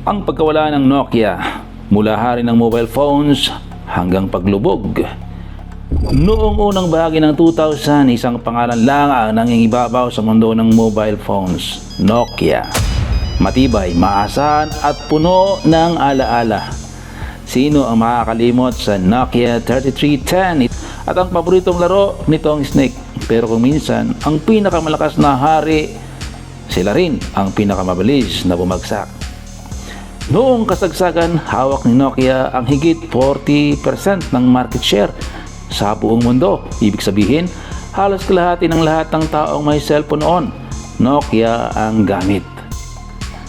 Ang pagkawala ng Nokia mula hari ng mobile phones hanggang paglubog. Noong unang bahagi ng 2000, isang pangalan lang ang nangingibabaw sa mundo ng mobile phones, Nokia. Matibay, maasahan at puno ng alaala. Sino ang makakalimot sa Nokia 3310 at ang paboritong laro nitong Snake? Pero kung minsan, ang pinakamalakas na hari, sila rin ang pinakamabilis na bumagsak. Noong kasagsagan, hawak ni Nokia ang higit 40% ng market share sa buong mundo. Ibig sabihin, halos kalahati ng lahat ng taong may cellphone noon, Nokia ang gamit.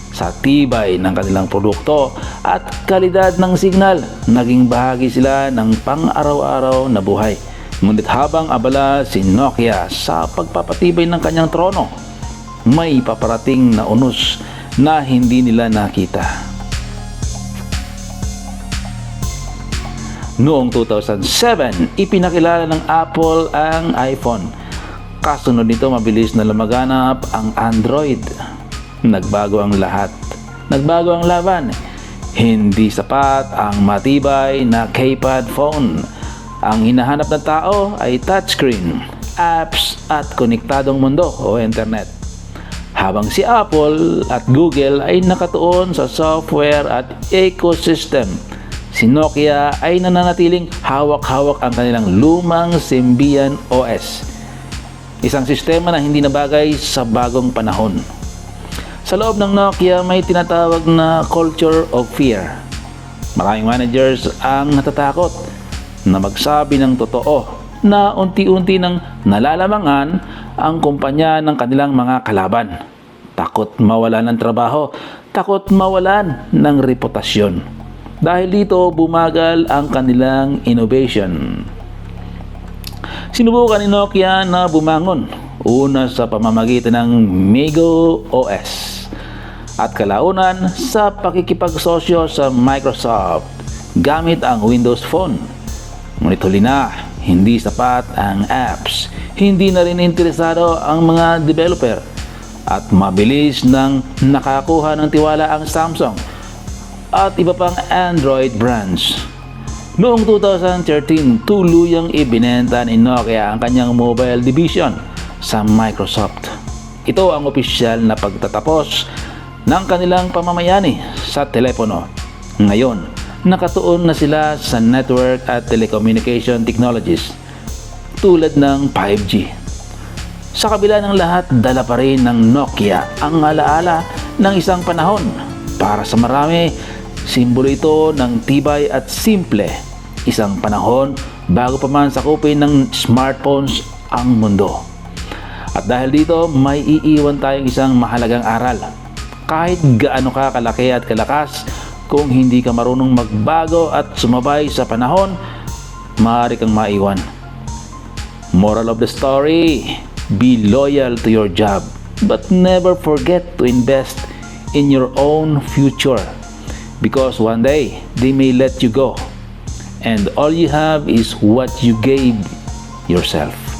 Sa tibay ng kanilang produkto at kalidad ng signal, naging bahagi sila ng pang-araw-araw na buhay. Ngunit habang abala si Nokia sa pagpapatibay ng kanyang trono, may paparating na unos na hindi nila nakita. Noong 2007, ipinakilala ng Apple ang iPhone. Kasunod nito, mabilis na lumaganap ang Android. Nagbago ang lahat. Nagbago ang laban. Hindi sapat ang matibay na keypad phone. Ang hinahanap ng tao ay touchscreen, apps at konektadong mundo o internet. Habang si Apple at Google ay nakatuon sa software at ecosystem, si Nokia ay nananatiling hawak-hawak ang kanilang lumang Symbian OS. Isang sistema na hindi nabagay sa bagong panahon. Sa loob ng Nokia may tinatawag na culture of fear. Maraming managers ang natatakot na magsabi ng totoo na unti-unti nang nalalamangan ang kumpanya ng kanilang mga kalaban. Takot mawalan ng trabaho, takot mawalan ng reputasyon. Dahil dito bumagal ang kanilang innovation. Sinubukan ni Nokia na bumangon una sa pamamagitan ng Migo OS at kalaunan sa pakikipagsosyo sa Microsoft gamit ang Windows Phone. Ngunit huli na, hindi sapat ang apps. Hindi na rin interesado ang mga developer at mabilis nang nakakuha ng tiwala ang Samsung at iba pang Android brands. Noong 2013, tuluyang ibinenta ni Nokia ang kanyang mobile division sa Microsoft. Ito ang opisyal na pagtatapos ng kanilang pamamayani sa telepono. Ngayon, nakatuon na sila sa network at telecommunication technologies tulad ng 5G. Sa kabila ng lahat, dala pa rin ng Nokia ang alaala ng isang panahon. Para sa marami, simbolo ito ng tibay at simple. Isang panahon bago pa man sakupin ng smartphones ang mundo. At dahil dito, may iiwan tayong isang mahalagang aral. Kahit gaano ka kalaki at kalakas, kung hindi ka marunong magbago at sumabay sa panahon, maaari kang maiwan. Moral of the story, be loyal to your job, but never forget to invest in your own future. Because one day, they may let you go. And all you have is what you gave yourself.